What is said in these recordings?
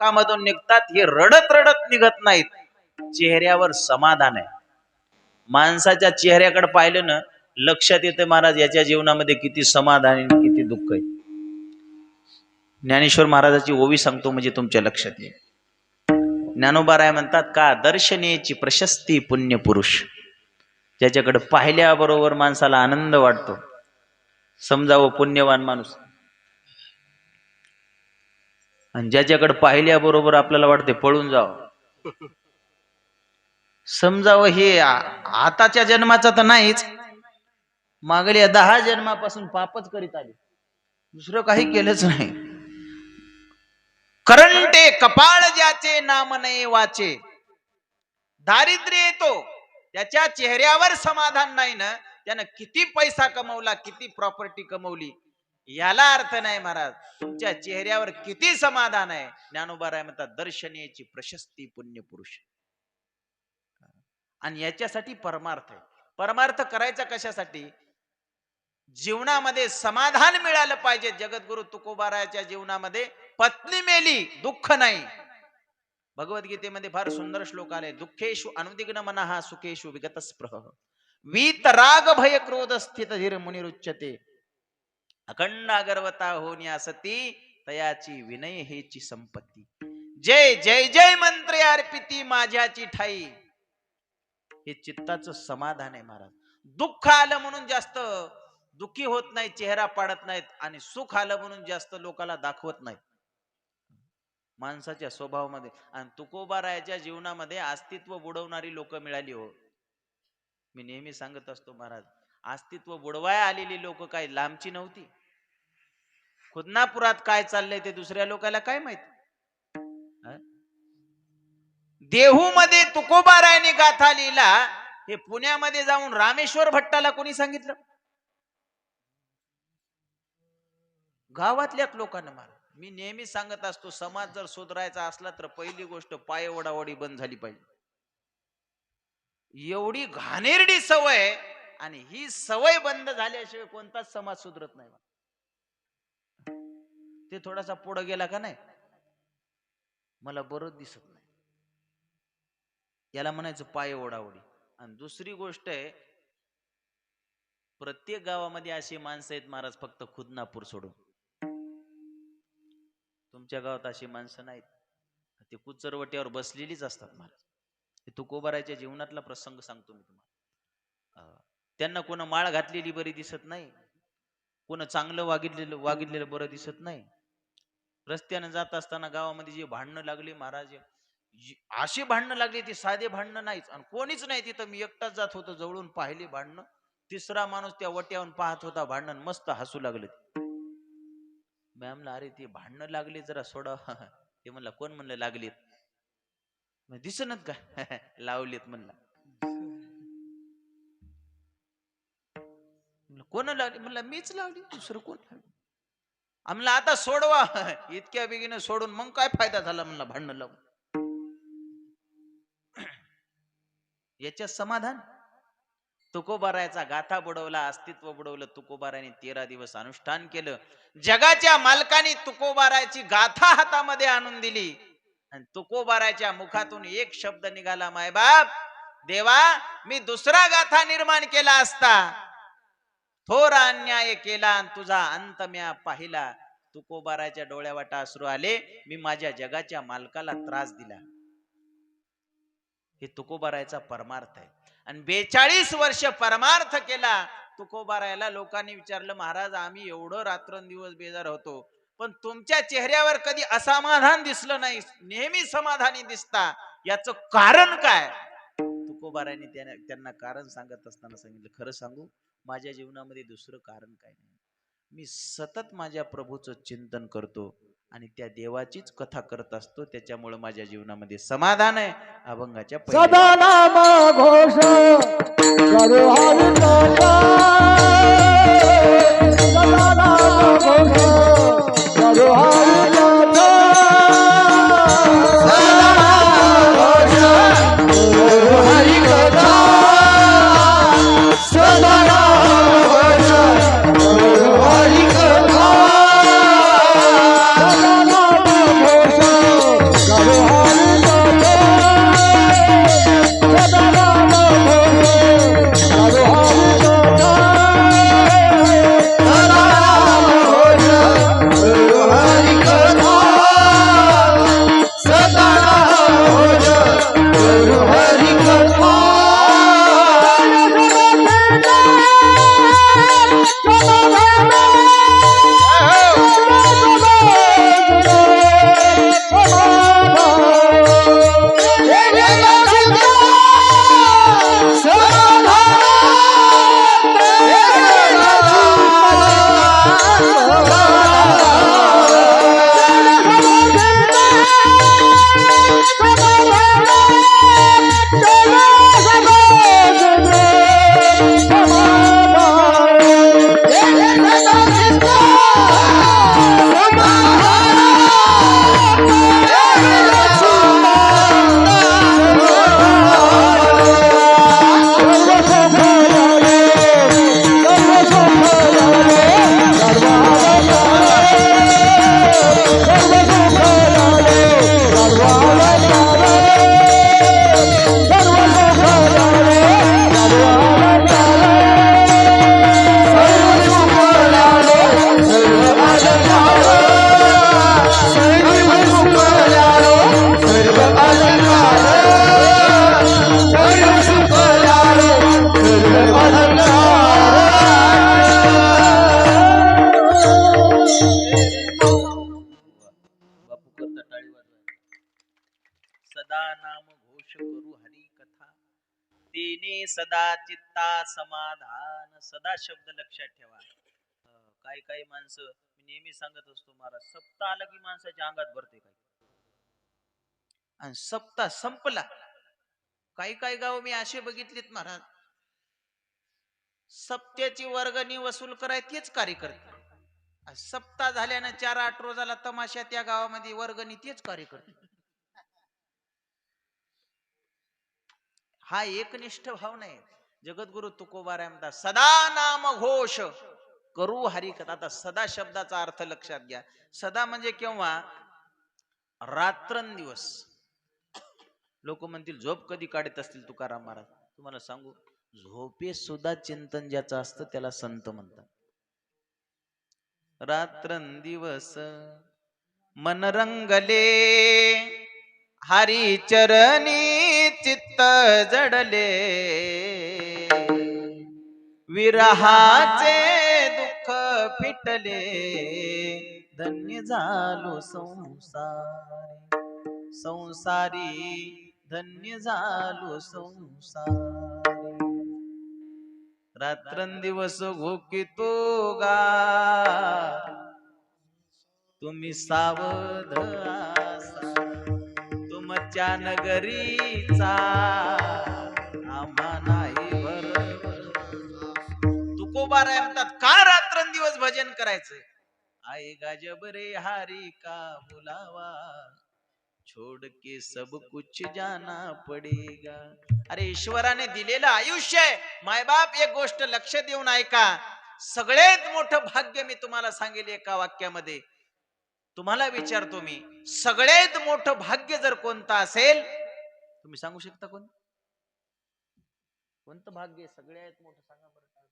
नाकामधून निघतात हे रडत रडत निघत नाहीत. चेहऱ्यावर समाधान आहे. माणसाच्या चेहऱ्याकडे पाहिलं ना लक्षात येतं महाराज याच्या जीवनामध्ये किती समाधान आहे किती दुःख आहे. ज्ञानेश्वर महाराजाची ओवी सांगतो म्हणजे तुमच्या लक्षात येईल. ज्ञानोबाराय म्हणतात का दर्शनेची प्रशस्ती पुण्य पुरुष. ज्याच्याकडे पाहिल्याबरोबर माणसाला आनंद वाटतो. समजावं पुण्यवान माणूस. आणि ज्याच्याकडे पाहिल्याबरोबर आपल्याला वाटते पळून जावं. समजावं हे आताच्या जन्माचं तर नाहीच. मागल्या दहा जन्मापासून पापच करीत आले. दुसरं काही केलंच नाही. करंटे कपाळ ज्याचे नाम नये वाचे. दारिद्र्य येतो त्याच्या चेहऱ्यावर समाधान नाही ना त्यानं किती पैसा कमवला किती प्रॉपर्टी कमवली. याला अर्थ नाही महाराज. तुमच्या चेहऱ्यावर किती समाधान आहे? ज्ञानोबाराय म्हणतात दर्शनीयची प्रशस्ती पुण्य पुरुष आणि याच्यासाठी परमार्थ आहे. परमार्थ करायचा कशासाठी? जीवनामध्ये समाधान मिळालं पाहिजे. जगद्गुरु तुकोबाराच्या जीवनामध्ये पत्नी मेली दुःख नाही. भगवद्गीतेमध्ये फार सुंदर श्लोक आले दुःखेशु अनुदिग्न मनहा सुखेशु विगत स्पृह वीत राग भय क्रोध स्थित धीर मुनिरुच्यते अखंड अगरवता होण्या सती तयाची विनय हेची संपत्ती. जय जय जय मंत्रे अर्पिती माझ्याची ठाई. हे चित्ताचं समाधान आहे महाराज. दुःख आलं म्हणून जास्त दुःखी होत नाही चेहरा पाडत नाहीत आणि सुख आलं म्हणून जास्त लोकाला दाखवत नाहीत. माणसाच्या स्वभावामध्ये आणि तुकोबारायाच्या जीवनामध्ये अस्तित्व बुडवणारी लोक मिळाली हो. मी नेहमी सांगत असतो महाराज अस्तित्व बुडवाय आलेली लोक काय लांबची नव्हती? खुदनापुरात काय चाललंय ते दुसऱ्या लोकांना काय माहीत? देहू मध्ये तुकोबारायने गाथा लिहिला हे पुण्यामध्ये जाऊन रामेश्वर भट्टाला कोणी सांगितलं? गावातल्याच लोकांना मार. मी नेहमी सांगत असतो समाज जर सुधारायचा असला तर पहिली गोष्ट पाय ओढावडी बंद झाली पाहिजे. एवढी घाणेरडी सवय आणि ही सवय बंद झाल्याशिवाय कोणताच समाज सुधरत नाही ते थोडासा पुढे गेला का नाही? मला बरं दिसत नाही. याला म्हणायचं पाय ओढाओढी. आणि दुसरी गोष्ट आहे प्रत्येक गावामध्ये अशी माणसं आहेत महाराज फक्त खुदनापूर सोडून. तुमच्या गावात अशी माणसं नाहीत. ते कुचरवट्यावर बसलेलीच असतात महाराज. हे तुकोबाराच्या जीवनातला प्रसंग सांगतो मी तुम्हाला. त्यांना कोण माळ घातलेली बरी दिसत नाही. कोण चांगलं वागितलेलं वागितलेलं बरं दिसत नाही. रस्त्यानं जात असताना गावामध्ये जे भांडणं लागली महाराज अशी भांडणं लागली ती साधे भांडणं नाहीच. आणि कोणीच नाही तिथं. मी एकटाच जात होतो जवळून पाहिले भांडणं. तिसरा माणूस त्या वट्यावरून पाहत होता भांडण मस्त हसू लागले मॅमला अरे ते भांडणं लागली जरा सोडा. ते म्हणला कोण म्हणलं लागलीत? मग दिसनच का? लावलीत म्हणला. म्हणलं, कोण लावली? म्हणलं मीच लावली दुसरं कोण लावली? आम्हाला आता सोडवा. इतक्या बेगीनं सोडून मग काय फायदा झाला म्हणला भांडण लावून. याच्या समाधान. तुकोबारायचा गाथा बुडवला अस्तित्व बुडवलं तुकोबाराने तेरा दिवस अनुष्ठान केलं. जगाच्या मालकाने तुकोबारायची गाथा हातामध्ये आणून दिली. आणि तुकोबारायच्या मुखातून एक शब्द निघाला मायबाप देवा मी दुसरा गाथा निर्माण केला असता. थोर अन्याय केला आणि तुझा अंत म्या पाहिला. तुकोबाराच्या डोळ्यावाटा अश्रू आले. मी माझ्या जगाच्या मालकाला त्रास दिला. हे तुकोबारायचा परमार्थ आहे. आणि बेचाळीस वर्ष परमार्थ केला. तुकोबारायला लोकांनी विचारलं महाराज आम्ही एवढं रात्रंदिवस बेजार होतो पण तुमच्या चेहऱ्यावर कधी असमाधान दिसलं नाही. नेहमी समाधानी दिसता. याचं कारण काय? तुकोबारायने त्याने त्यांना कारण सांगत असताना सांगितलं खरं सांगू माझ्या जीवनामध्ये दुसरं कारण काय नाही. मी सतत माझ्या प्रभूचं चिंतन करतो आणि त्या देवाचीच कथा करत असतो. त्याच्यामुळे माझ्या जीवनामध्ये समाधान आहे. अभंगाच्या पहिल्या सदा तेने सदा चित्ता समाधान सदा शब्द लक्षात ठेवा. काही काही माणसं मी नेहमी सांगत असतो महाराज सप्ताह आलं की माणसाच्या अंगात भरते काही. आणि सप्ताह संपला. काही काही गाव मी असे बघितलेत महाराज. सप्त्याची वर्गणी वसूल कराय तेच कार्य सप्ताह झाल्यानं चार आठ रोजाला तमाशा त्या गावामध्ये वर्गणी तेच कार्यकर्ते हा एकनिष्ठ भाव नाही जगद्गुरु तुकोबाराय म्हणतात सदा नाम घोष करू हरिकथा आता सदा शब्दाचा अर्थ लक्षात घ्या. सदा म्हणजे केव्हा? रात्रंदिवस. लोक म्हणतील झोप कधी काढत असतील तुकाराम महाराज? तुम्हाला सांगू झोपे सुद्धा चिंतन ज्याचं असतं त्याला संत म्हणतात. रात्रंदिवस मन रंगले हरी चरणी चित्त जडले. विरहाचे दुःख फिटले. धन्य झालो संसार. संसारी धन्य झालो संसार. रात्रंदिवस घोकितो गा. तुम्ही सावध आसा तुमच्या नगरीचा आम्हा नाही बरोबर. तुकोबाराय म्हणतात का रात्रंदिवस भजन करायचं आई गाजब रे हारी का बुलावा छोड के सब कुछ जाना पडेगा. अरे ईश्वराने दिलेलं आयुष्य आहे. मायबाप एक गोष्ट लक्ष देऊन ऐका. सगळ्यात मोठं भाग्य मी तुम्हाला सांगेल एका वाक्यामध्ये. तुम्हाला विचारतो मी सगळ्यात मोठं भाग्य जर कोणतं असेल तुम्ही सांगू शकता कोण? कोणतं भाग्य सगळ्यात मोठं सांगा बरं.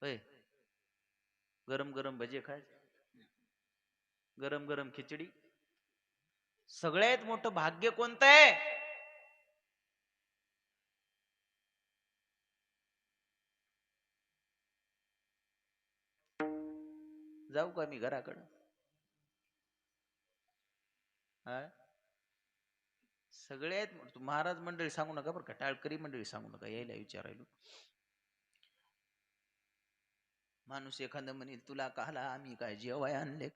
काय होय. गरम गरम भजे खाय. गरम गरम खिचडी. सगळ्यात मोठं भाग्य कोणतं आहे? जाऊ का मी घराकडं हा? सगळ्यात महाराज मंडळी सांगू नका बरं का टाळकरी मंडळी सांगू नका यायला विचारायलो माणूस एखादं म्हणे तुला काला आम्ही काय जेवाय आणले